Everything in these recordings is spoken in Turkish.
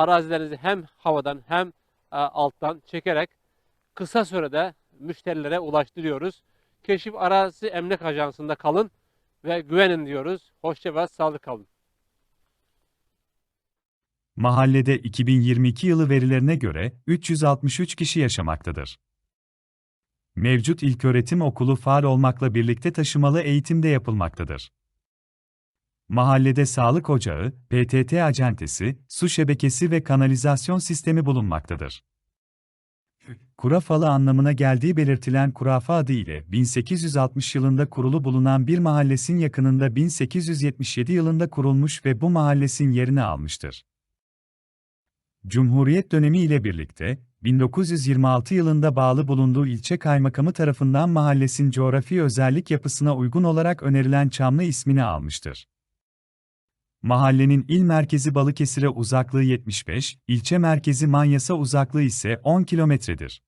arazilerinizi hem havadan hem e, alttan çekerek kısa sürede müşterilere ulaştırıyoruz. Keşif Arazi Emlak Ajansı'nda kalın ve güvenin diyoruz. Hoşça ve sağlık kalın. Mahallede 2022 yılı verilerine göre 363 kişi yaşamaktadır. Mevcut ilköğretim okulu faal olmakla birlikte taşımalı eğitim de yapılmaktadır. Mahallede sağlık ocağı, PTT acentesi, su şebekesi ve kanalizasyon sistemi bulunmaktadır. Kurafalı anlamına geldiği belirtilen Kurafa adı ile 1860 yılında kurulu bulunan bir mahallesin yakınında 1877 yılında kurulmuş ve bu mahallesin yerini almıştır. Cumhuriyet dönemi ile birlikte, 1926 yılında bağlı bulunduğu ilçe kaymakamı tarafından mahallesin coğrafi özellik yapısına uygun olarak önerilen Çamlı ismini almıştır. Mahallenin il merkezi Balıkesir'e uzaklığı 75, ilçe merkezi Manyas'a uzaklığı ise 10 kilometredir.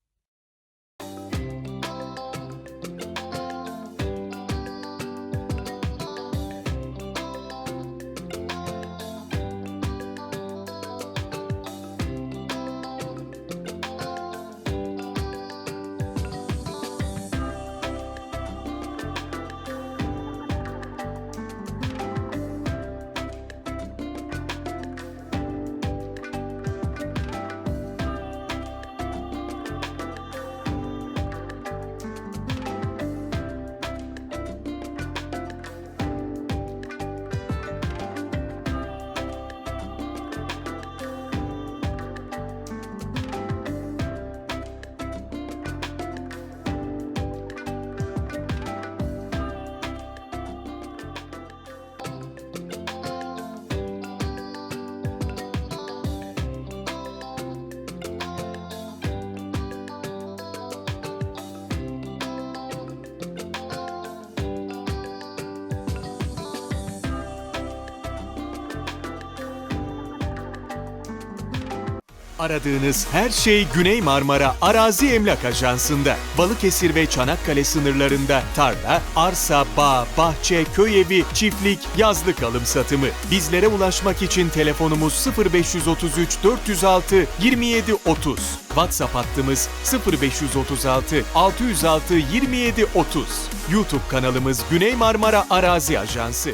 Aradığınız her şey Güney Marmara Arazi Emlak Ajansı'nda. Balıkesir ve Çanakkale sınırlarında tarla, arsa, bağ, bahçe, köy evi, çiftlik, yazlık alım satımı. Bizlere ulaşmak için telefonumuz 0533 406 27 30. WhatsApp hattımız 0536 606 27 30. YouTube kanalımız Güney Marmara Arazi Ajansı.